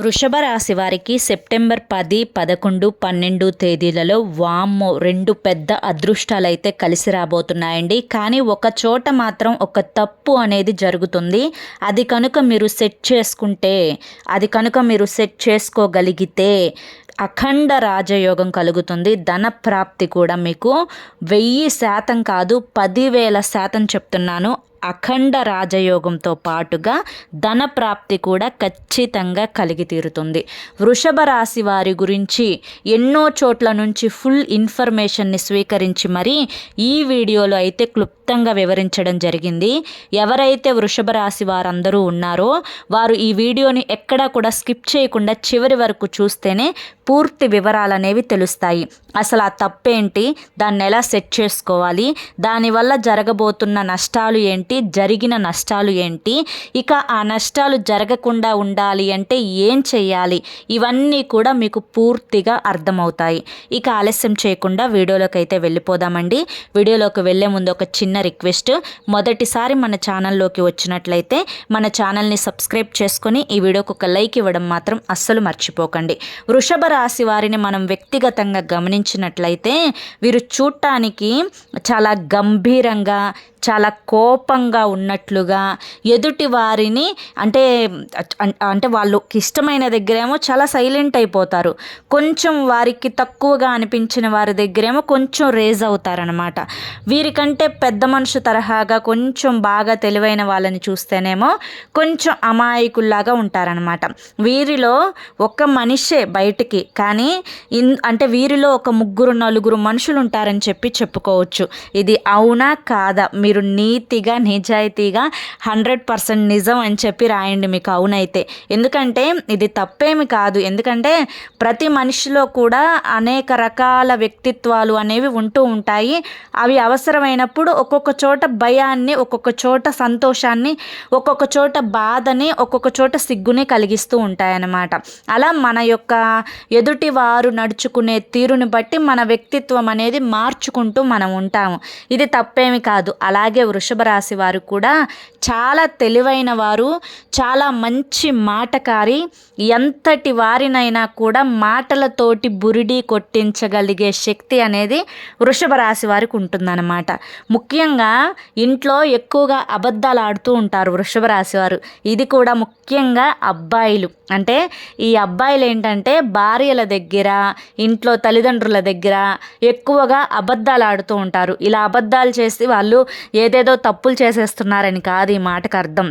వృషభ రాశి వారికి సెప్టెంబర్ పది పదకొండు పన్నెండు తేదీలలో వామ్మో రెండు పెద్ద అదృష్టాలు అయితే కలిసి రాబోతున్నాయండి. కానీ ఒక చోట మాత్రం ఒక తప్పు అనేది జరుగుతుంది. అది కనుక మీరు సెట్ చేసుకుంటే అది కనుక మీరు సెట్ చేసుకోగలిగితే అఖండ రాజయోగం కలుగుతుంది. ధన ప్రాప్తి కూడా మీకు వెయ్యి శాతం కాదు పదివేల శాతం చెప్తున్నాను. అఖండ రాజయోగంతో పాటుగా ధన ప్రాప్తి కూడా ఖచ్చితంగా కలిగి తీరుతుంది. వృషభ రాశి వారి గురించి ఎన్నో చోట్ల నుంచి ఫుల్ ఇన్ఫర్మేషన్ని స్వీకరించి మరి ఈ వీడియోలో అయితే క్లుప్తంగా వివరించడం జరిగింది. ఎవరైతే వృషభ రాశి వారందరూ ఉన్నారో వారు ఈ వీడియోని ఎక్కడా కూడా స్కిప్ చేయకుండా చివరి వరకు చూస్తేనే పూర్తి వివరాలు అనేవి తెలుస్తాయి. అసలు ఆ తప్పేంటి? దాన్ని ఎలా సెట్ చేసుకోవాలి? దానివల్ల జరగబోతున్న నష్టాలు ఏంటి? జరిగిన నష్టాలు ఏంటి? ఇక ఆ నష్టాలు జరగకుండా ఉండాలి అంటే ఏం చేయాలి? ఇవన్నీ కూడా మీకు పూర్తిగా అర్థమవుతాయి. ఇక ఆలస్యం చేయకుండా వీడియోలోకి అయితే వెళ్ళిపోదామండి. వీడియోలోకి వెళ్ళే ముందు ఒక చిన్న రిక్వెస్ట్. మొదటిసారి మన ఛానల్లోకి వచ్చినట్లయితే మన ఛానల్ని సబ్స్క్రైబ్ చేసుకొని ఈ వీడియోకి ఒక లైక్ ఇవ్వడం మాత్రం అస్సలు మర్చిపోకండి. వృషభ రాశి వారిని మనం వ్యక్తిగతంగా గమనించినట్లయితే వీరు చూడటానికి చాలా గంభీరంగా చాలా కోపంగా ఉన్నట్లుగా ఎదుటి వారిని అంటే అంటే వాళ్ళకి ఇష్టమైన దగ్గరేమో చాలా సైలెంట్ అయిపోతారు. కొంచెం వారికి తక్కువగా అనిపించిన వారి దగ్గరేమో కొంచెం రేజ్ అవుతారనమాట వీరికంటే పెద్ద మనుషు తరహాగా కొంచెం బాగా తెలివైన వాళ్ళని చూస్తేనేమో కొంచెం అమాయకుల్లాగా ఉంటారనమాట వీరిలో ఒక మనిషే బయటికి కానీ ఇన్ అంటే వీరిలో ఒక ముగ్గురు నలుగురు మనుషులు ఉంటారని చెప్పి చెప్పుకోవచ్చు. ఇది అవునా? కాదా? మీరు నీతిగా నిజాయితీగా హండ్రెడ్ పర్సెంట్ నిజం అని చెప్పి రాయండి మీకు అవునైతే. ఎందుకంటే ఇది తప్పేమి కాదు. ఎందుకంటే ప్రతి మనిషిలో కూడా అనేక రకాల వ్యక్తిత్వాలు అనేవి ఉంటూ ఉంటాయి. అవి అవసరమైనప్పుడు ఒక్కొక్క చోట భయాన్ని ఒక్కొక్క చోట సంతోషాన్ని ఒక్కొక్క చోట బాధని ఒక్కొక్క చోట సిగ్గుని కలిగిస్తూ ఉంటాయన్నమాట. అలా మన యొక్క ఎదుటి వారు నడుచుకునే తీరుని బట్టి మన వ్యక్తిత్వం అనేది మార్చుకుంటూ మనం ఉంటాము. ఇది తప్పేమి కాదు. అలా అలాగే వృషభ రాశి వారు కూడా చాలా తెలివైన వారు చాలా మంచి మాటకారి. ఎంతటి వారినైనా కూడా మాటలతోటి బురిడి కొట్టించగలిగే శక్తి అనేది వృషభ రాశి వారికి ఉంటుందన్నమాట. ముఖ్యంగా ఇంట్లో ఎక్కువగా అబద్ధాలు ఆడుతూ ఉంటారు వృషభ రాశి వారు. ఇది కూడా ముఖ్యంగా అబ్బాయిలు. అంటే ఈ అబ్బాయిలు ఏంటంటే భార్యల దగ్గర ఇంట్లో తల్లిదండ్రుల దగ్గర ఎక్కువగా అబద్ధాలు ఆడుతూ ఉంటారు. ఇలా అబద్ధాలు చేసి వాళ్ళు ఏదేదో తప్పులు చేసేస్తున్నారని కాదు ఈ మాటకు అర్థం.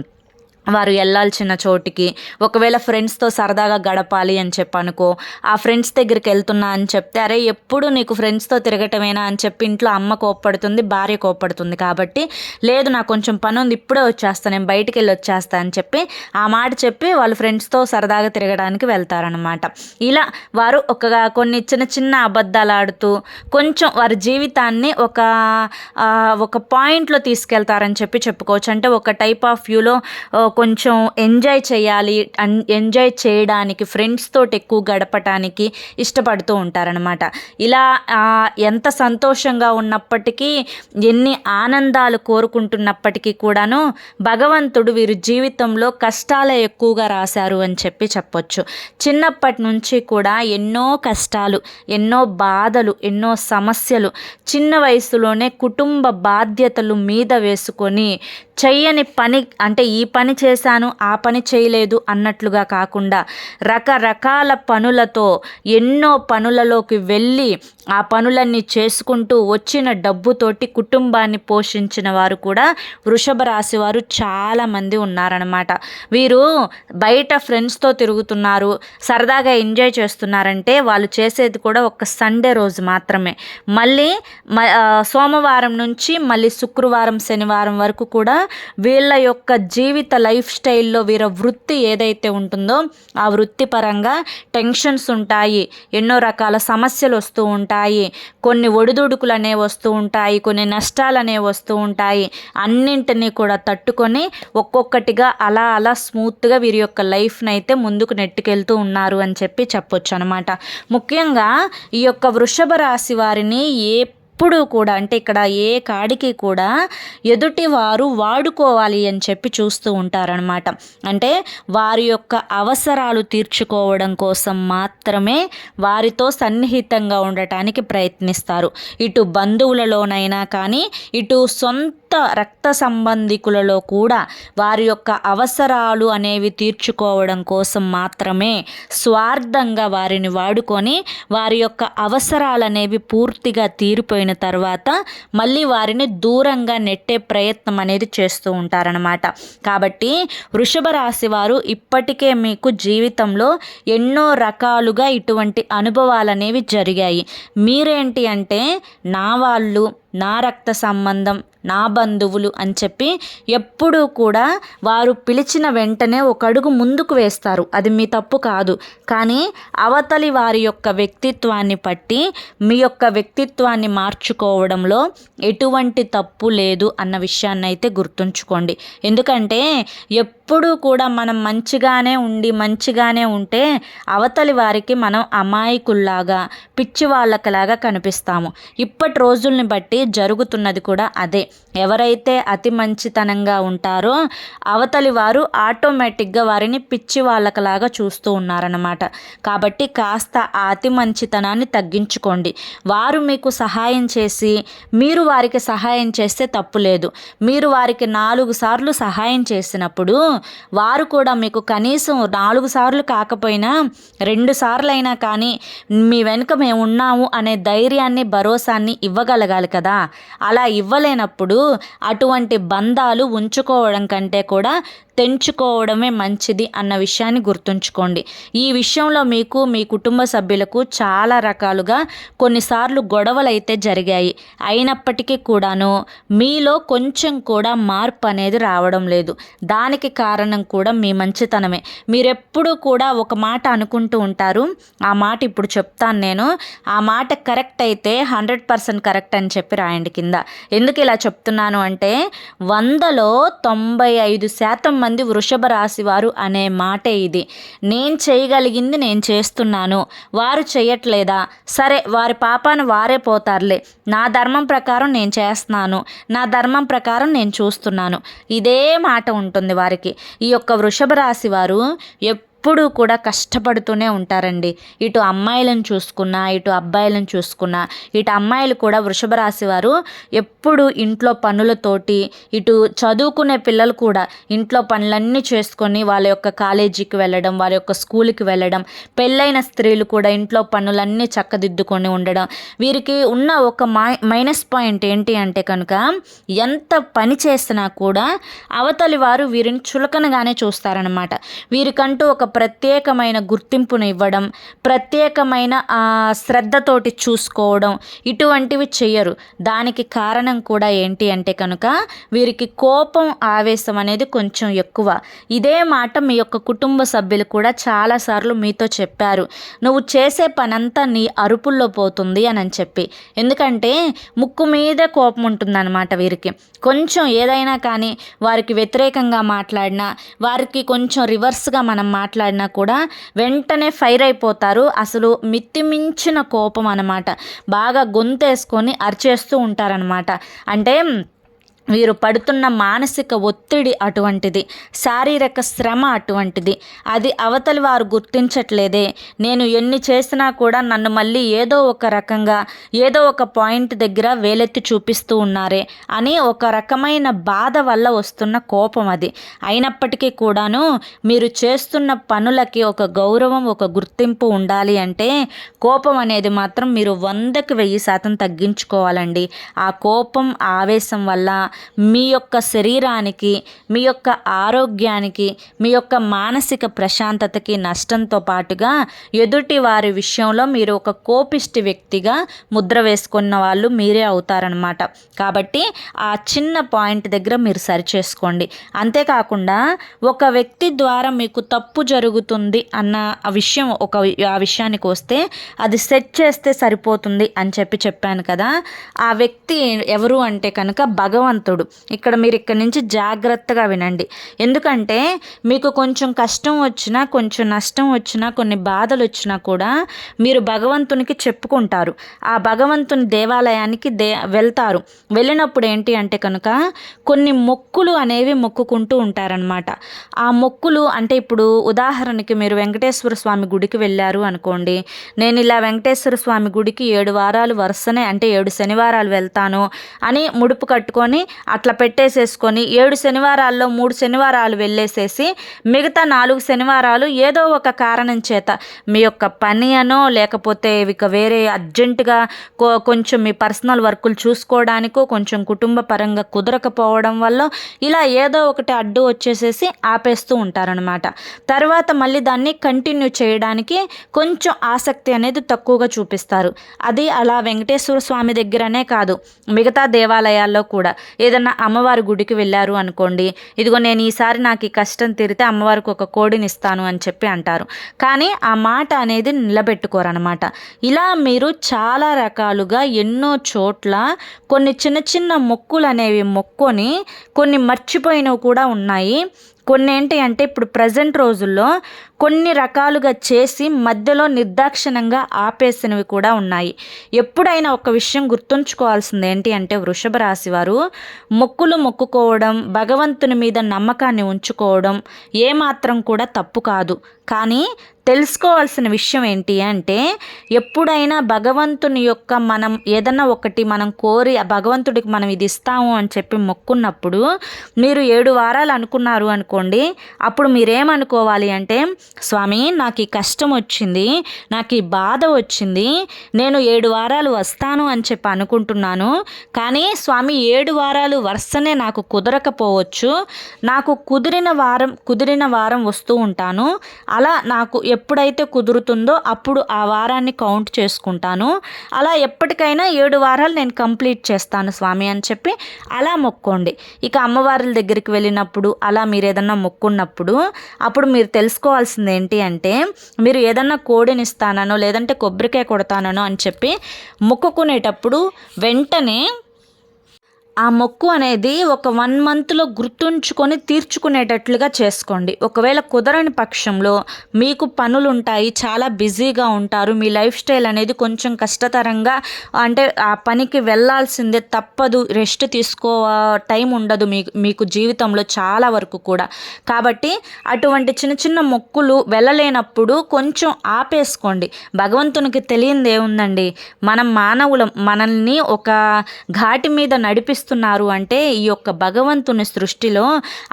వారు వెళ్ళాల్సిన చోటికి ఒకవేళ ఫ్రెండ్స్తో సరదాగా గడపాలి అని చెప్పనుకో ఆ ఫ్రెండ్స్ దగ్గరికి వెళ్తున్నా అని చెప్తే అరే ఎప్పుడు నీకు ఫ్రెండ్స్తో తిరగటమేనా అని చెప్పి ఇంట్లో అమ్మ కోప్పడుతుంది భార్య కోప్పడుతుంది కాబట్టి లేదు నాకు కొంచెం పని ఉంది ఇప్పుడే వచ్చేస్తా నేను బయటికి వెళ్ళి వచ్చేస్తా అని చెప్పి ఆ మాట చెప్పి వాళ్ళు ఫ్రెండ్స్తో సరదాగా తిరగడానికి వెళ్తారనమాట ఇలా వారు ఒక కొన్ని చిన్న చిన్న అబద్ధాలు ఆడుతూ కొంచెం వారి జీవితాన్ని ఒక ఒక పాయింట్లో తీసుకెళ్తారని చెప్పి చెప్పుకోవచ్చు. అంటే ఒక టైప్ ఆఫ్ వ్యూలో కొంచెం ఎంజాయ్ చేయాలి ఎంజాయ్ చేయడానికి ఫ్రెండ్స్ తోటి ఎక్కువ గడపటానికి ఇష్టపడుతూ ఉంటారనమాట ఇలా ఎంత సంతోషంగా ఉన్నప్పటికీ ఎన్ని ఆనందాలు కోరుకుంటున్నప్పటికీ కూడాను భగవంతుడు వీరి జీవితంలో కష్టాలే ఎక్కువగా రాశారు అని చెప్పి చెప్పొచ్చు. చిన్నప్పటి నుంచి కూడా ఎన్నో కష్టాలు ఎన్నో బాధలు ఎన్నో సమస్యలు చిన్న వయసులోనే కుటుంబ బాధ్యతలు మీద వేసుకొని చెయ్యని పని అంటే ఈ పని చేశాను ఆ పని చేయలేదు అన్నట్లుగా కాకుండా రకరకాల పనులతో ఎన్నో పనులలోకి వెళ్ళి ఆ పనులన్నీ చేసుకుంటూ వచ్చిన డబ్బుతోటి కుటుంబాన్ని పోషించిన వారు కూడా వృషభ రాశి వారు చాలామంది ఉన్నారనమాట వీరు బయట ఫ్రెండ్స్తో తిరుగుతున్నారు సరదాగా ఎంజాయ్ చేస్తున్నారంటే వాళ్ళు చేసేది కూడా ఒక సండే రోజు మాత్రమే. మళ్ళీ సోమవారం నుంచి మళ్ళీ శుక్రవారం శనివారం వరకు కూడా వీళ్ళ యొక్క జీవిత లైఫ్ స్టైల్లో వీర వృత్తి ఏదైతే ఉంటుందో ఆ వృత్తిపరంగా టెన్షన్స్ ఉంటాయి ఎన్నో రకాల సమస్యలు వస్తూ ఉంటాయి. కొన్ని ఒడిదుడుకులు అనేవి వస్తూ ఉంటాయి కొన్ని నష్టాలు అనేవి వస్తూ ఉంటాయి. అన్నింటినీ కూడా తట్టుకొని ఒక్కొక్కటిగా అలా అలా స్మూత్గా వీరి యొక్క లైఫ్ని అయితే ముందుకు నెట్టుకెళ్తూ ఉన్నారు అని చెప్పి చెప్పొచ్చు అనమాట ముఖ్యంగా ఈ యొక్క వృషభ రాశి వారిని ఏ ఎప్పుడూ కూడా అంటే ఇక్కడ ఏ కాడికి కూడా ఎదుటి వారు వాడుకోవాలి అని చెప్పి చూస్తూ ఉంటారనమాట అంటే వారి యొక్క అవసరాలు తీర్చుకోవడం కోసం మాత్రమే వారితో సన్నిహితంగా ఉండటానికి ప్రయత్నిస్తారు. ఇటు బంధువులలోనైనా కానీ ఇటు సొంత రక్త సంబంధికులలో కూడా వారి యొక్క అవసరాలు అనేవి తీర్చుకోవడం కోసం మాత్రమే స్వార్థంగా వారిని వాడుకొని వారి యొక్క అవసరాలు అనేవి పూర్తిగా తీరిపోయిన తర్వాత మళ్ళీ వారిని దూరంగా నెట్టే ప్రయత్నం అనేది చేస్తూ ఉంటారనమాట కాబట్టి వృషభ రాశి వారు ఇప్పటికే మీకు జీవితంలో ఎన్నో రకాలుగా ఇటువంటి అనుభవాలు అనేవి జరిగాయి. మీరేంటి అంటే నా వాళ్ళు నా రక్త సంబంధం నా బంధువులు అని చెప్పి ఎప్పుడూ కూడా వారు పిలిచిన వెంటనే ఒక అడుగు ముందుకు వేస్తారు. అది మీ తప్పు కాదు. కానీ అవతలి వారి యొక్క వ్యక్తిత్వాన్ని బట్టి మీ యొక్క వ్యక్తిత్వాన్ని మార్చుకోవడంలో ఎటువంటి తప్పు లేదు అన్న విషయాన్ని అయితే గుర్తుంచుకోండి. ఎందుకంటే ఎప్పుడూ కూడా మనం మంచిగానే ఉండి మంచిగానే ఉంటే అవతలి వారికి మనం అమాయకుల్లాగా పిచ్చి వాళ్ళకలాగా కనిపిస్తాము. ఇప్పటి రోజుల్ని బట్టి జరుగుతున్నది కూడా అదే. ఎవరైతే అతి మంచితనంగా ఉంటారో అవతలి వారు ఆటోమేటిక్గా వారిని పిచ్చి వాళ్ళకలాగా చూస్తూ ఉన్నారన్నమాట. కాబట్టి కాస్త ఆ అతి మంచితనాన్ని తగ్గించుకోండి. వారు మీకు సహాయం చేసి మీరు వారికి సహాయం చేస్తే తప్పు లేదు. మీరు వారికి నాలుగు సార్లు సహాయం చేసినప్పుడు వారు కూడా మీకు కనీసం నాలుగు సార్లు కాకపోయినా రెండు సార్లు అయినా కానీ మీ వెనుక మేము ఉన్నాము అనే ధైర్యాన్ని భరోసాన్ని ఇవ్వగలగాలి కదా. అలా ఇవ్వలేనప్పుడు అటువంటి బంధాలు ఉంచుకోవడం కంటే కూడా తెంచుకోవడమే మంచిది అన్న విషయాన్ని గుర్తుంచుకోండి. ఈ విషయంలో మీకు మీ కుటుంబ సభ్యులకు చాలా రకాలుగా కొన్నిసార్లు గొడవలు అయితే జరిగాయి. అయినప్పటికీ కూడాను మీలో కొంచెం కూడా మార్పు అనేది రావడం లేదు. దానికి కారణం కారణం కూడా మీ మంచితనమే. మీరెప్పుడూ కూడా ఒక మాట అనుకుంటూ ఉంటారు. ఆ మాట ఇప్పుడు చెప్తాను నేను. ఆ మాట కరెక్ట్ అయితే హండ్రెడ్ పర్సెంట్ కరెక్ట్ అని చెప్పి రాయండి కింద. ఎందుకు ఇలా చెప్తున్నాను అంటే వందలో తొంభై ఐదు శాతం మంది వృషభ రాశి వారు అనే మాటే ఇది. నేను చేయగలిగింది నేను చేస్తున్నాను. వారు చేయట్లేదా? సరే వారి పాపాను వారే పోతారులే. నా ధర్మం ప్రకారం నేను చేస్తున్నాను. నా ధర్మం ప్రకారం నేను చూస్తున్నాను. ఇదే మాట ఉంటుంది వారికి. ఈ యొక్క వృషభ రాశి వారు ఎప్పుడూ కూడా కష్టపడుతూనే ఉంటారండి. ఇటు అమ్మాయిలను చూసుకున్నా ఇటు అబ్బాయిలను చూసుకున్నా ఇటు అమ్మాయిలు కూడా వృషభ రాశి వారు ఎప్పుడు ఇంట్లో పనులతోటి ఇటు చదువుకునే పిల్లలు కూడా ఇంట్లో పనులన్నీ చేసుకొని వాళ్ళ యొక్క కాలేజీకి వెళ్ళడం వాళ్ళ యొక్క స్కూల్కి వెళ్ళడం పెళ్ళైన స్త్రీలు కూడా ఇంట్లో పనులన్నీ చక్కదిద్దుకొని ఉండడం. వీరికి ఉన్న ఒక మైనస్ పాయింట్ ఏంటి అంటే కనుక ఎంత పని చేసినా కూడా అవతలి వారు వీరిని చులకనగానే చూస్తారనమాట వీరికంటూ ఒక ప్రత్యేకమైన గుర్తింపును ఇవ్వడం ప్రత్యేకమైన శ్రద్ధతోటి చూసుకోవడం ఇటువంటివి చేయరు దానికి కారణం కూడా ఏంటి అంటే కనుక వీరికి కోపం ఆవేశం అనేది కొంచెం ఎక్కువ. ఇదే మాట మీ యొక్క కుటుంబ సభ్యులు కూడా చాలాసార్లు మీతో చెప్పారు. నువ్వు చేసే పనంతా నీ అరుపుల్లో పోతుంది అని చెప్పి. ఎందుకంటే ముక్కు మీద కోపం ఉంటుందన్నమాట వీరికి. కొంచెం ఏదైనా కానీ వారికి వ్యతిరేకంగా మాట్లాడినా వారికి కొంచెం రివర్స్గా మనం మాట్లాడినా మాట్లాడినా కూడా వెంటనే ఫైర్ అయిపోతారు. అసలు మిత్తిమించిన కోపం అనమాట బాగా గొంతేసుకొని అరిచేస్తూ ఉంటారనమాట అంటే వీరు పడుతున్న మానసిక ఒత్తిడి అటువంటిది శారీరక శ్రమ అటువంటిది. అది అవతలి వారు గుర్తించట్లేదే. నేను ఎన్ని చేసినా కూడా నన్ను మళ్ళీ ఏదో ఒక రకంగా ఏదో ఒక పాయింట్ దగ్గర వేలెత్తి చూపిస్తూ ఉన్నారే అని ఒక రకమైన బాధ వల్ల వస్తున్న కోపం అది. అయినప్పటికీ కూడాను మీరు చేస్తున్న పనులకి ఒక గౌరవం ఒక గుర్తింపు ఉండాలి అంటే కోపం అనేది మాత్రం మీరు వందకు వెయ్యి శాతం తగ్గించుకోవాలండి. ఆ కోపం ఆవేశం వల్ల మీ యొక్క శరీరానికి మీ యొక్క ఆరోగ్యానికి మీ యొక్క మానసిక ప్రశాంతతకి నష్టంతో పాటుగా ఎదుటి వారి విషయంలో మీరు ఒక కోపిష్టి వ్యక్తిగా ముద్ర వేసుకున్న వాళ్ళు మీరే అవుతారనమాట కాబట్టి ఆ చిన్న పాయింట్ దగ్గర మీరు సరిచేసుకోండి. అంతేకాకుండా ఒక వ్యక్తి ద్వారా మీకు తప్పు జరుగుతుంది అన్న విషయం ఒక ఆ విషయానికి వస్తే అది సెట్ చేస్తే సరిపోతుంది అని చెప్పి చెప్పాను కదా. ఆ వ్యక్తి ఎవరు అంటే కనుక భగవంతుడు. భగవంతుడు ఇక్కడ మీరు ఇక్కడ నుంచి జాగ్రత్తగా వినండి. ఎందుకంటే మీకు కొంచెం కష్టం వచ్చినా కొంచెం నష్టం వచ్చినా కొన్ని బాధలు వచ్చినా కూడా మీరు భగవంతునికి చెప్పుకుంటారు. ఆ భగవంతుని దేవాలయానికి దే వెళ్తారు. వెళ్ళినప్పుడు ఏంటి అంటే కనుక కొన్ని మొక్కులు అనేవి మొక్కుకుంటూ ఉంటారనమాట ఆ మొక్కులు అంటే ఇప్పుడు ఉదాహరణకి మీరు వెంకటేశ్వర స్వామి గుడికి వెళ్ళారు అనుకోండి. నేను ఇలా వెంకటేశ్వర స్వామి గుడికి ఏడు వారాలు వరుసనే అంటే ఏడు శనివారాలు వెళ్తాను అని ముడుపు కట్టుకొని అట్లా పెట్టేసేసుకొని ఏడు శనివారాల్లో మూడు శనివారాలు వెళ్ళేసేసి మిగతా నాలుగు శనివారాలు ఏదో ఒక కారణం చేత మీ యొక్క పని అనో లేకపోతే ఇక వేరే అర్జెంటుగా కొంచెం మీ పర్సనల్ వర్కులు చూసుకోవడానికో కొంచెం కుటుంబ పరంగా కుదరకపోవడం వల్ల ఇలా ఏదో ఒకటి అడ్డు వచ్చేసేసి ఆపేస్తూ ఉంటారనమాట తర్వాత మళ్ళీ దాన్ని కంటిన్యూ చేయడానికి కొంచెం ఆసక్తి అనేది తక్కువగా చూపిస్తారు. అది అలా వెంకటేశ్వర స్వామి దగ్గరనే కాదు మిగతా దేవాలయాల్లో కూడా. ఏదన్నా అమ్మవారి గుడికి వెళ్ళారు అనుకోండి ఇదిగో నేను ఈసారి నాకు ఈ కష్టం తీరితే అమ్మవారికి ఒక కోడిని ఇస్తాను అని చెప్పి అంటారు. కానీ ఆ మాట అనేది నిలబెట్టుకోరనమాట ఇలా మీరు చాలా రకాలుగా ఎన్నో చోట్ల కొన్ని చిన్న చిన్న మొక్కులు అనేవి మొక్కొని కొన్ని మర్చిపోయినవి కూడా ఉన్నాయి. కొన్ని ఏంటి అంటే ఇప్పుడు ప్రజెంట్ రోజుల్లో కొన్ని రకాలుగా చేసి మధ్యలో నిర్దాక్షిణంగా ఆపేసినవి కూడా ఉన్నాయి. ఎప్పుడైనా ఒక విషయం గుర్తుంచుకోవాల్సింది ఏంటి అంటే వృషభ రాశి వారు మొక్కులు మొక్కుకోవడం భగవంతుని మీద నమ్మకాన్ని ఉంచుకోవడం ఏమాత్రం కూడా తప్పు కాదు. కానీ తెలుసుకోవాల్సిన విషయం ఏంటి అంటే ఎప్పుడైనా భగవంతుని యొక్క మనం ఏదన్నా ఒకటి మనం కోరి ఆ భగవంతుడికి మనం ఇది ఇస్తాము అని చెప్పి మొక్కున్నప్పుడు మీరు ఏడు వారాలు అనుకున్నారు అనుకోండి అప్పుడు మీరేమనుకోవాలి అంటే స్వామి నాకు ఈ కష్టం వచ్చింది నాకు ఈ బాధ వచ్చింది నేను ఏడు వారాలు వస్తాను అని చెప్పి అనుకుంటున్నాను కానీ స్వామి ఏడు వారాలు వరుసనే నాకు కుదరకపోవచ్చు నాకు కుదిరిన వారం కుదిరిన వారం వస్తూ ఉంటాను అలా నాకు ఎప్పుడైతే కుదురుతుందో అప్పుడు ఆ వారాన్ని కౌంట్ చేసుకుంటాను. అలా ఎప్పటికైనా ఏడు వారాలు నేను కంప్లీట్ చేస్తాను స్వామి అని చెప్పి అలా మొక్కోండి. ఇక అమ్మవారి దగ్గరికి వెళ్ళినప్పుడు అలా మీరు ఏదన్నా మొక్కున్నప్పుడు అప్పుడు మీరు తెలుసుకోవాల్సింది ఏంటి అంటే మీరు ఏదన్నా కోడిని ఇస్తానో లేదంటే కొబ్బరికాయ కొడతానో అని చెప్పి మొక్కుకునేటప్పుడు వెంటనే ఆ మొక్కు అనేది ఒక వన్ మంత్లో గుర్తుంచుకొని తీర్చుకునేటట్లుగా చేసుకోండి. ఒకవేళ కుదరని పక్షంలో మీకు పనులు ఉంటాయి చాలా బిజీగా ఉంటారు మీ లైఫ్ స్టైల్ అనేది కొంచెం కష్టతరంగా అంటే ఆ పనికి వెళ్ళాల్సిందే తప్పదు రెస్ట్ తీసుకో టైం ఉండదు మీకు మీకు జీవితంలో చాలా వరకు కూడా. కాబట్టి అటువంటి చిన్న చిన్న మొక్కులు వెళ్ళలేనప్పుడు కొంచెం ఆపేసుకోండి. భగవంతునికి తెలియంది ఏముందండి? మనం మానవులం మనల్ని ఒక ఘాటి మీద నడిపి చేస్తున్నారు అంటే ఈ యొక్క భగవంతుని సృష్టిలో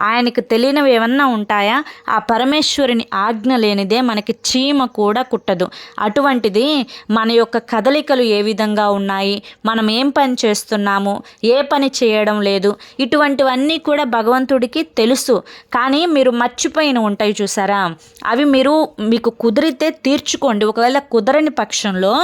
ఆయనకు తెలియనివి ఏమన్నా ఉంటాయా? ఆ పరమేశ్వరుని ఆజ్ఞ లేనిదే మనకి చీమ కూడా కుట్టదు. అటువంటిది మన యొక్క కదలికలు ఏ విధంగా ఉన్నాయి? మనం ఏం పని చేస్తున్నాము? ఏ పని చేయడం లేదు? ఇటువంటివన్నీ కూడా భగవంతుడికి తెలుసు. కానీ మీరు మర్చిపోయిన ఉంటాయి చూసారా? అవి మీరు మీకు కుదిరితే తీర్చుకోండి. ఒకవేళ కుదరని పక్షంలో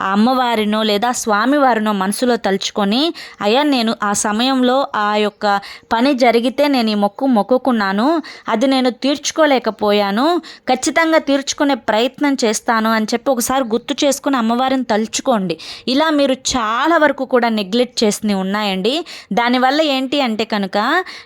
ఆ అమ్మవారినో లేదా స్వామివారినో మనసులో తలుచుకొని అయ్యా నేను ఆ ఆ సమయంలో ఆ యొక్క పని జరిగితే నేను ఈ మొక్కు మొక్కుకున్నాను. అది నేను తీర్చుకోలేకపోయాను. ఖచ్చితంగా తీర్చుకునే ప్రయత్నం చేస్తాను అని చెప్పి ఒకసారి గుర్తు చేసుకుని అమ్మవారిని తలుచుకోండి. ఇలా మీరు చాలా వరకు కూడా నెగ్లెక్ట్ చేసినవి ఉన్నాయండి. దానివల్ల ఏంటి అంటే కనుక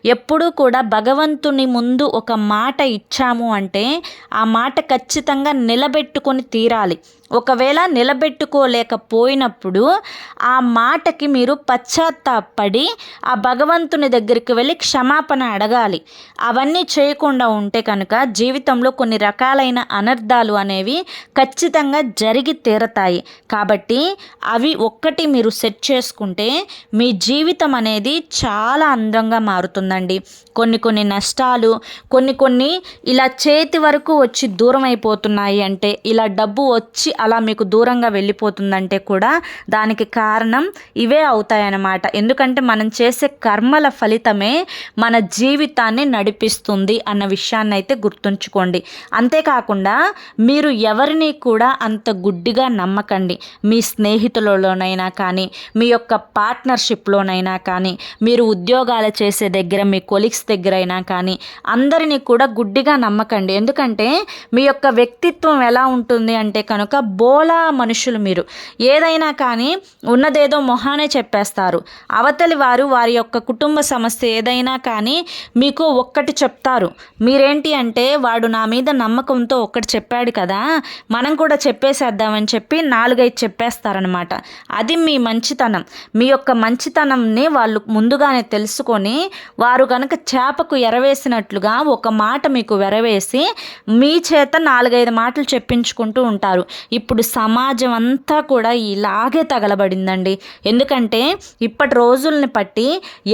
ఎప్పుడూ కూడా భగవంతుని ముందు ఒక మాట ఇచ్చాము అంటే ఆ మాట ఖచ్చితంగా నిలబెట్టుకొని తీరాలి. ఒకవేళ నిలబెట్టుకోలేకపోయినప్పుడు ఆ మాటకి మీరు పశ్చాత్తాపడి ఆ భగవంతుని దగ్గరికి వెళ్ళి క్షమాపణ అడగాలి. అవన్నీ చేయకుండా ఉంటే కనుక జీవితంలో కొన్ని రకాలైన అనర్థాలు అనేవి ఖచ్చితంగా జరిగి తీరతాయి. కాబట్టి అవి ఒక్కటి మీరు సెట్ చేసుకుంటే మీ జీవితం అనేది చాలా అందంగా మారుతుందండి. కొన్ని కొన్ని నష్టాలు కొన్ని కొన్ని ఇలా చేతి వరకు వచ్చి దూరం అయిపోతున్నాయి అంటే ఇలా డబ్బు వచ్చి అలా మీకు దూరంగా వెళ్ళిపోతుందంటే కూడా దానికి కారణం ఇవే అవుతాయన్నమాట. ఎందుకంటే మనం చేసే కర్మల ఫలితమే మన జీవితాన్ని నడిపిస్తుంది అన్న విషయాన్ని అయితే గుర్తుంచుకోండి. అంతేకాకుండా మీరు ఎవరిని కూడా అంత గుడ్డిగా నమ్మకండి. మీ స్నేహితులలోనైనా కానీ మీ యొక్క పార్ట్నర్షిప్లోనైనా కానీ మీరు ఉద్యోగాలు చేసే దగ్గర మీ కొలీగ్స్ దగ్గర అయినా కానీ అందరినీ కూడా గుడ్డిగా నమ్మకండి. ఎందుకంటే మీ యొక్క వ్యక్తిత్వం ఎలా ఉంటుంది అంటే కనుక బోలా మనుషులు మీరు. ఏదైనా కానీ ఉన్నదేదో మొహానే చెప్పేస్తారు. అవతలి వారు వారి యొక్క కుటుంబ సమస్య ఏదైనా కానీ మీకు ఒక్కటి చెప్తారు. మీరేంటి అంటే వాడు నా మీద నమ్మకంతో ఒక్కటి చెప్పాడు కదా మనం కూడా చెప్పేసేద్దామని చెప్పి నాలుగైదు చెప్పేస్తారనమాట అది మీ మంచితనం. మీ యొక్క మంచితనంని వాళ్ళు ముందుగానే తెలుసుకొని వారు కనుక చేపకు ఎరవేసినట్లుగా ఒక మాట మీకు వెరవేసి మీ చేత నాలుగైదు మాటలు చెప్పించుకుంటూ ఉంటారు. ఇప్పుడు సమాజం అంతా కూడా ఇలాగే తగలబడిందండి. ఎందుకంటే ఇప్పటి రోజుల్ని బట్టి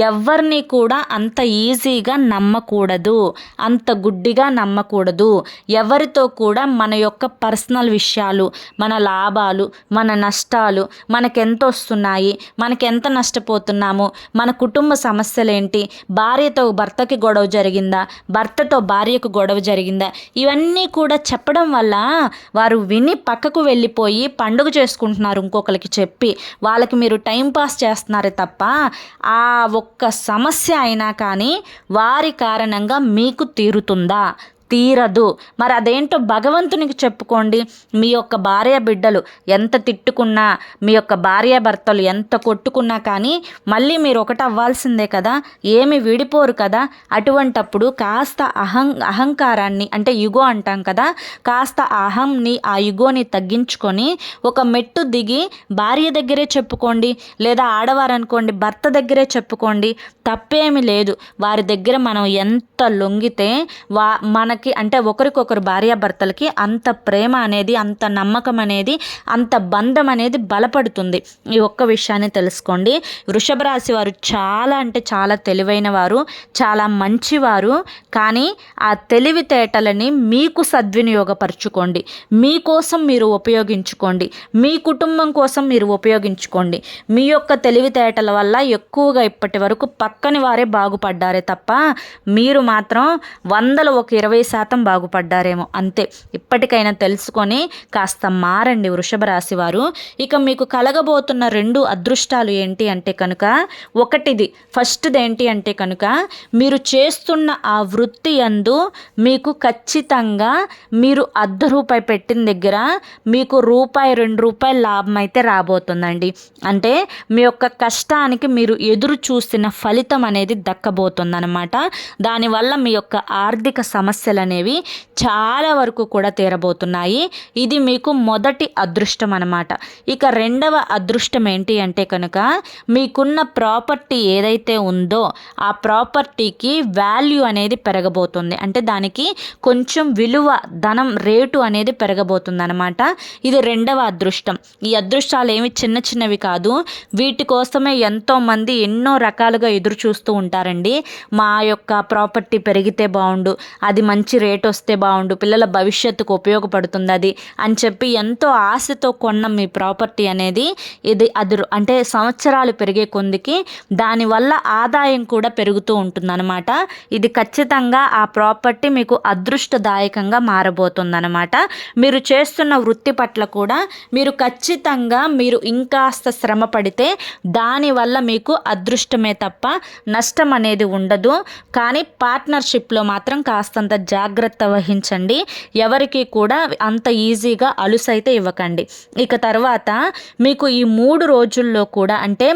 ఎవరిని కూడా అంత ఈజీగా నమ్మకూడదు. అంత గుడ్డిగా నమ్మకూడదు. ఎవరితో కూడా మన యొక్క పర్సనల్ విషయాలు మన లాభాలు మన నష్టాలు మనకెంత వస్తున్నాయి మనకెంత నష్టపోతున్నాము మన కుటుంబ సమస్యలేంటి భార్యతో భర్తకి గొడవ జరిగిందా భర్తతో భార్యకు గొడవ జరిగిందా ఇవన్నీ కూడా చెప్పడం వల్ల వారు విని పక్క పక్కకు వెళ్ళిపోయి పండుగ చేసుకుంటున్నారు ఇంకొకరికి చెప్పి. వాళ్ళకి మీరు టైం పాస్ చేస్తున్నారే తప్ప ఆ ఒక్క సమస్య అయినా కానీ వారి కారణంగా మీకు తీరుతుందా? తీరదు. మరి అదేంటో భగవంతునికి చెప్పుకోండి. మీ యొక్క భార్య బిడ్డలు ఎంత తిట్టుకున్నా మీ యొక్క భార్య భర్తలు ఎంత కొట్టుకున్నా కానీ మళ్ళీ మీరు ఒకటి అవ్వాల్సిందే కదా. ఏమి విడిపోరు కదా. అటువంటప్పుడు కాస్త అహం అహంకారాన్ని అంటే యుగో అంటాం కదా. కాస్త అహంని ఆ యుగోని తగ్గించుకొని ఒక మెట్టు దిగి భార్య దగ్గరే చెప్పుకోండి. లేదా ఆడవారు అనుకోండి భర్త దగ్గరే చెప్పుకోండి. తప్పేమి లేదు. వారి దగ్గర మనం ఎంత లొంగితే వా మనకి అంటే ఒకరికొకరు భార్యాభర్తలకి అంత ప్రేమ అనేది అంత నమ్మకం అనేది అంత బంధం అనేది బలపడుతుంది. ఈ ఒక్క విషయాన్ని తెలుసుకోండి. వృషభ రాశి వారు చాలా అంటే చాలా తెలివైన వారు చాలా మంచివారు కానీ ఆ తెలివితేటలని మీకు సద్వినియోగపరచుకోండి. మీకోసం మీరు ఉపయోగించుకోండి. మీ కుటుంబం కోసం మీరు ఉపయోగించుకోండి. మీ యొక్క తెలివితేటల వల్ల ఎక్కువగా ఇప్పటి వరకు పక్కని వారే బాగుపడ్డారే తప్ప మీరు మాత్రం వందలు ఒక ఇరవై శాతం బాగుపడ్డారేమో. అంతే. ఇప్పటికైనా తెలుసుకొని కాస్త మారండి వృషభ రాశి వారు. ఇక మీకు కలగబోతున్న రెండు అదృష్టాలు ఏంటి అంటే కనుక ఒకటిది ఫస్ట్ది ఏంటి అంటే కనుక మీరు చేస్తున్న ఆ వృత్తి అందు మీకు ఖచ్చితంగా మీరు అర్ధ రూపాయి పెట్టిన దగ్గర మీకు రూపాయి రెండు రూపాయల లాభం అయితే రాబోతుందండి. అంటే మీ యొక్క కష్టానికి మీరు ఎదురు చూసిన ఫలితం అనేది దక్కబోతుందన్నమాట. దానివల్ల మీ యొక్క ఆర్థిక సమస్యలు అనేవి చాలా వరకు కూడా తీరబోతున్నాయి. ఇది మీకు మొదటి అదృష్టం అనమాట ఇక రెండవ అదృష్టం ఏంటి అంటే కనుక మీకున్న ప్రాపర్టీ ఏదైతే ఉందో ఆ ప్రాపర్టీకి వాల్యూ అనేది పెరగబోతుంది. అంటే దానికి కొంచెం విలువ ధనం రేటు అనేది పెరగబోతుంది అనమాట ఇది రెండవ అదృష్టం. ఈ అదృష్టాలు ఏమి చిన్న చిన్నవి కాదు. వీటి కోసమే ఎంతోమంది ఎన్నో రకాలుగా ఎదురు చూస్తూ ఉంటారండి. మా యొక్క ప్రాపర్టీ పెరిగితే బాగుండు అది మంచి మంచి రేట్ వస్తే బాగుండు పిల్లల భవిష్యత్తుకు ఉపయోగపడుతుంది అది అని చెప్పి ఎంతో ఆశతో కొన్న మీ ప్రాపర్టీ అనేది ఇది అది అంటే సంవత్సరాలు పెరిగే కొందికి దానివల్ల ఆదాయం కూడా పెరుగుతూ ఉంటుందన్నమాట. ఇది ఖచ్చితంగా ఆ ప్రాపర్టీ మీకు అదృష్టదాయకంగా మారబోతుందన్నమాట. మీరు చేస్తున్న వృత్తి పట్ల కూడా మీరు ఖచ్చితంగా మీరు ఇంకాస్త శ్రమ పడితే దానివల్ల మీకు అదృష్టమే తప్ప నష్టం అనేది ఉండదు. కానీ పార్ట్నర్షిప్లో మాత్రం కాస్తంత జాగ్రత్త వహించండి. ఎవరికి కూడా అంత ఈజీగా అలుసైతే ఇవ్వకండి. ఇక తర్వాత మీకు ఈ మూడు రోజుల్లో కూడా అంటే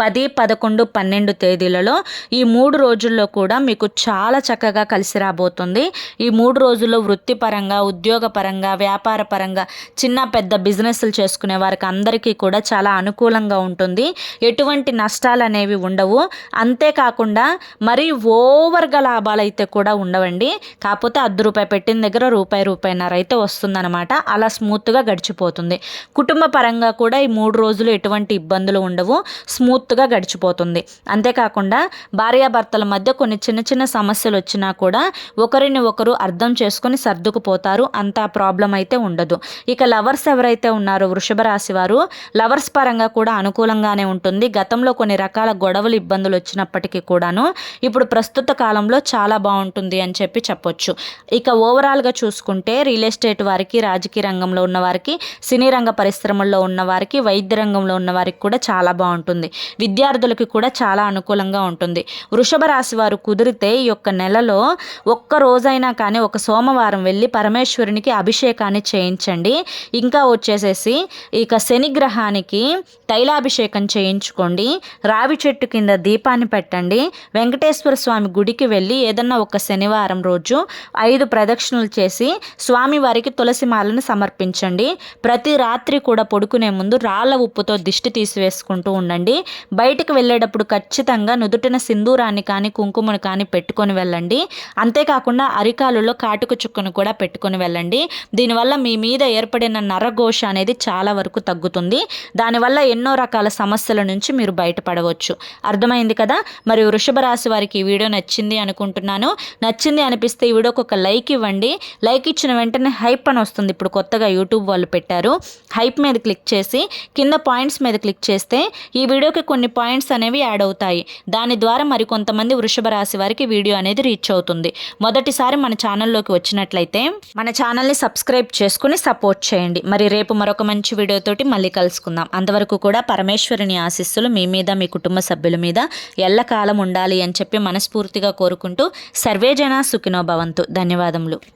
పది పదకొండు పన్నెండు తేదీలలో ఈ మూడు రోజుల్లో కూడా మీకు చాలా చక్కగా కలిసి రాబోతుంది. ఈ మూడు రోజుల్లో వృత్తిపరంగా ఉద్యోగపరంగా వ్యాపార పరంగా చిన్న పెద్ద బిజినెస్లు చేసుకునే వారికి అందరికీ కూడా చాలా అనుకూలంగా ఉంటుంది. ఎటువంటి నష్టాలు అనేవి ఉండవు. అంతేకాకుండా మరీ ఓవర్గా లాభాలు అయితే కూడా ఉండవండి. కాకపోతే అర్ధ రూపాయి పెట్టిన దగ్గర రూపాయి రూపాయిన్నర అయితే వస్తుందన్నమాట. అలా స్మూత్గా గడిచిపోతుంది. కుటుంబ పరంగా కూడా ఈ మూడు రోజులు ఎటువంటి ఇబ్బందులు ఉండవు. స్మూత్ స్మూత్గా గడిచిపోతుంది. అంతేకాకుండా భార్యాభర్తల మధ్య కొన్ని చిన్న చిన్న సమస్యలు వచ్చినా కూడా ఒకరిని ఒకరు అర్థం చేసుకొని సర్దుకుపోతారు. అంత ప్రాబ్లం అయితే ఉండదు. ఇక లవర్స్ ఎవరైతే ఉన్నారో వృషభ రాశి వారు లవర్స్ పరంగా కూడా అనుకూలంగానే ఉంటుంది. గతంలో కొన్ని రకాల గొడవలు ఇబ్బందులు వచ్చినప్పటికీ కూడాను ఇప్పుడు ప్రస్తుత కాలంలో చాలా బాగుంటుంది అని చెప్పి చెప్పొచ్చు. ఇక ఓవరాల్గా చూసుకుంటే రియల్ ఎస్టేట్ వారికి రాజకీయ రంగంలో ఉన్న వారికి సినీ రంగ పరిశ్రమల్లో ఉన్న వారికి వైద్య రంగంలో ఉన్న వారికి కూడా చాలా బాగుంటుంది. విద్యార్థులకి కూడా చాలా అనుకూలంగా ఉంటుంది. వృషభ రాశి వారు కుదిరితే ఈ యొక్క నెలలో ఒక్క రోజైనా కానీ ఒక సోమవారం వెళ్ళి పరమేశ్వరునికి అభిషేకాన్ని చేయించండి. ఇంకా వచ్చేసేసి ఇక శని గ్రహానికి తైలాభిషేకం చేయించుకోండి. రావి చెట్టు కింద దీపాన్ని పెట్టండి. వెంకటేశ్వర స్వామి గుడికి వెళ్ళి ఏదన్నా ఒక శనివారం రోజు ఐదు ప్రదక్షిణలు చేసి స్వామివారికి తులసి మాలను సమర్పించండి. ప్రతి రాత్రి కూడా పడుకునే ముందు రాళ్ళ ఉప్పుతో దిష్టి తీసివేసుకుంటూ ఉండండి. బయటకు వెళ్ళేటప్పుడు ఖచ్చితంగా నుదుటిన సింధూరాన్ని కానీ కుంకుమను కానీ పెట్టుకొని వెళ్ళండి. అంతేకాకుండా అరికాలులో కాటుక చుక్కను కూడా పెట్టుకొని వెళ్ళండి. దీనివల్ల మీ మీద ఏర్పడిన నరఘోష అనేది చాలా వరకు తగ్గుతుంది. దానివల్ల ఎన్నో రకాల సమస్యల నుంచి మీరు బయటపడవచ్చు. అర్థమైంది కదా? మరి వృషభ రాశి వారికి ఈ వీడియో నచ్చింది అనుకుంటున్నాను. నచ్చింది అనిపిస్తే ఈ వీడియోకి ఒక లైక్ ఇవ్వండి. లైక్ ఇచ్చిన వెంటనే హైప్ అని వస్తుంది. ఇప్పుడు కొత్తగా యూట్యూబ్ వాళ్ళు పెట్టారు. హైప్ మీద క్లిక్ చేసి కింద పాయింట్స్ మీద క్లిక్ చేస్తే ఈ వీడియోకి కొన్ని పాయింట్స్ అనేవి యాడ్ అవుతాయి. దాని ద్వారా మరి కొంతమంది వృషభ రాశి వారికి వీడియో అనేది రీచ్ అవుతుంది. మొదటిసారి మన ఛానల్లోకి వచ్చినట్లయితే మన ఛానల్ని సబ్స్క్రైబ్ చేసుకుని సపోర్ట్ చేయండి. మరి రేపు మరొక మంచి వీడియోతోటి మళ్ళీ కలుసుకుందాం. అంతవరకు కూడా పరమేశ్వరుని ఆశీస్సులు మీ మీద మీ కుటుంబ సభ్యుల మీద ఎల్లకాలం ఉండాలి అని చెప్పి మనస్ఫూర్తిగా కోరుకుంటూ సర్వేజన సుఖినో భవంతు. ధన్యవాదములు.